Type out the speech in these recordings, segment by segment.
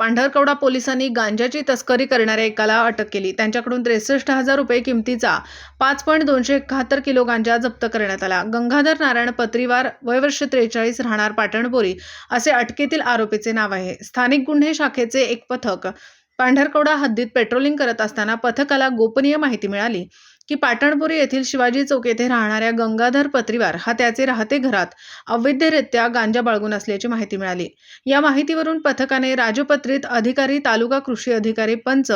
पांढरकवडा पोलिसांनी गांजाची तस्करी करणाऱ्या एकाला अटक केली. त्यांच्याकडून त्रेसष्ट हजार रुपये किमतीचा पाच पॉईंट दोनशे एकाहत्तर किलो गांजा जप्त करण्यात आला. गंगाधर नारायण पत्रीवार वयवर्ष त्रेचाळीस राहणार पाटणपोरी असे अटकेतील आरोपीचे नाव आहे. स्थानिक गुन्हे शाखेचे एक पथक पांढरकवडा हद्दीत पेट्रोलिंग करत असताना पथकाला गोपनीय माहिती मिळाली. की पाटणपुरी येथील शिवाजी चौक येथे राहणाऱ्या गंगाधर पत्रीवार हा त्याचे राहते घरात अवैधरित्या गांजा बाळगून असल्याची माहिती मिळाली. या माहितीवरून पथकाने राजपत्रित अधिकारी तालुका कृषी अधिकारी पंच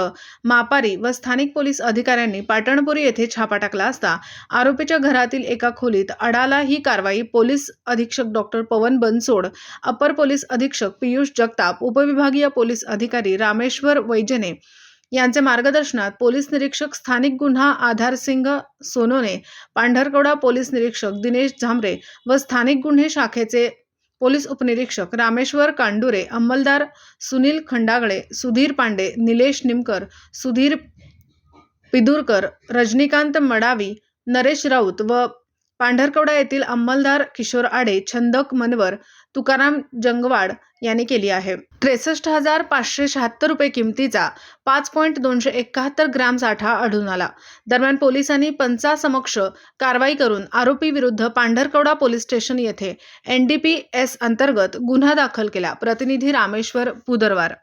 मापारी व स्थानिक पोलीस अधिकाऱ्यांनी पाटणपुरी येथे छापा टाकला असता आरोपीच्या घरातील एका खोलीत अडाला ही कारवाई पोलीस अधीक्षक डॉक्टर पवन बनसोड अपर पोलीस अधीक्षक पियुष जगताप उपविभागीय पोलीस अधिकारी रामेश्वर वैजने यांचे मार्गदर्शनात पोलीस निरीक्षक स्थानिक गुन्हा आधार सिंग सोनोने पांढरकवडा पोलीस निरीक्षक दिनेश झांबरे व स्थानिक गुन्हे शाखेचे पोलीस उपनिरीक्षक रामेश्वर कांडुरे अंमलदार सुनील खंडागळे सुधीर पांडे निलेश निमकर सुधीर पिदुरकर रजनीकांत मडावी नरेश राऊत व पांढरकवडा येथील अंमलदार किशोर आडे छंदक मनवर तुकाराम जंगवाड यांनी केली आहे. त्रेसष्ट हजार पाचशे शहात्तर रुपये किमतीचा पाच पॉईंट दोनशे एकाहत्तर ग्राम साठा आढळून आला. दरम्यान पोलिसांनी पंचासमक्ष कारवाई करून आरोपी विरुद्ध पांढरकवडा पोलीस स्टेशन येथे एन डी पी एस अंतर्गत गुन्हा दाखल केला. प्रतिनिधी रामेश्वर पुदरवार.